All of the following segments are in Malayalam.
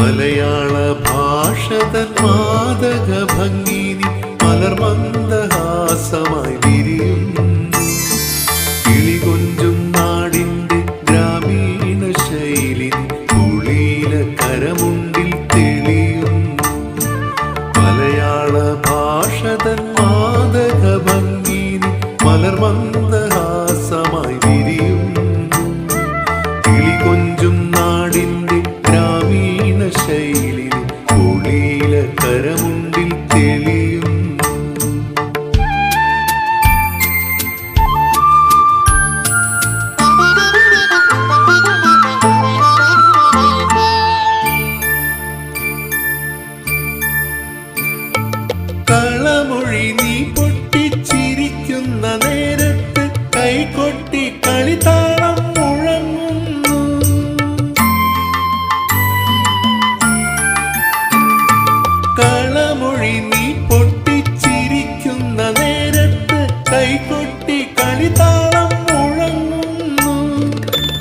മലയാള ഭാഷതൻ മാതക ഭംഗിനി മലർമന്ദഹാസമായി വിരിയും കിളികൊഞ്ചും നാടിന്റെ ഗ്രാമീണ ശൈലി കുളിയില കരമുണ്ടിൽ തെളിയും മലയാള ഭാഷതൻ മാതക ഭംഗിനി മലർമന്ദഹാസമായി കുളിയില കരമുണ്ടിൽ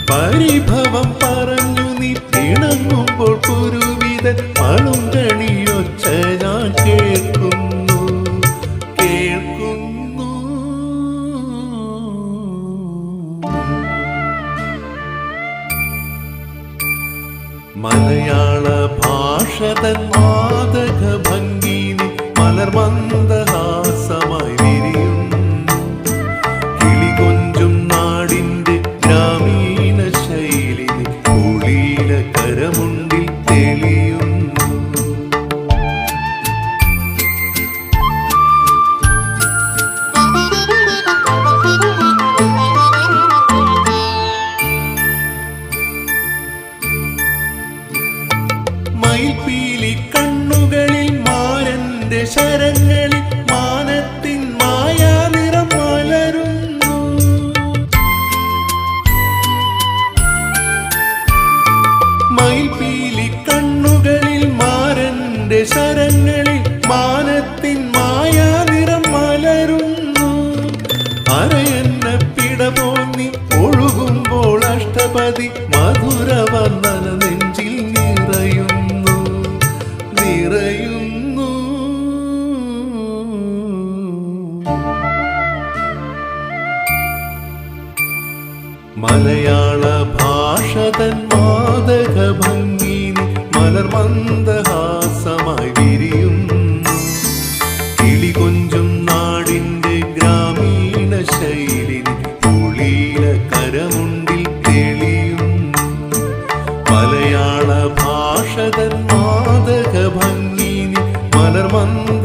പരിഭവം പറഞ്ഞു നീ പിണങ്ങുമ്പോൾ കുരുവിതൻ കണിയൊച്ച ഞാൻ കേൾക്കുന്നു. കേൾക്കുന്നു. മലയാള ഭാഷതൻ മാതക ഭംഗിനി മലർമന്ദഹാസമായി മയിൽപീലി കണ്ണുകളിൽ മാരന്റെ ശരങ്ങളിൽ മാനത്തിൻ മായാ മലരുന്നു. മയിൽപീലി കണ്ണുകളിൽ മാരന്റെ ശരങ്ങളിൽ മാനത്തിൻ മായാ മലരുന്നു. അരയന്ന പിടപോന്നി ഒഴുകുമ്പോൾ അഷ്ടപതി മധുരവർണന നെഞ്ചിൽ മലയാള ഭാഷതൻ മാതക ഭംഗിനി മലർമന്ദഹാസമായി വിരിയും. കിളികൊഞ്ചും നാടിന്റെ ഗ്രാമീണ ശൈലി കുളിയില കരമുണ്ടിൽ തെളിയും. മലയാള ഭാഷതൻ മാതക ഭംഗിനി മലർമന്ദ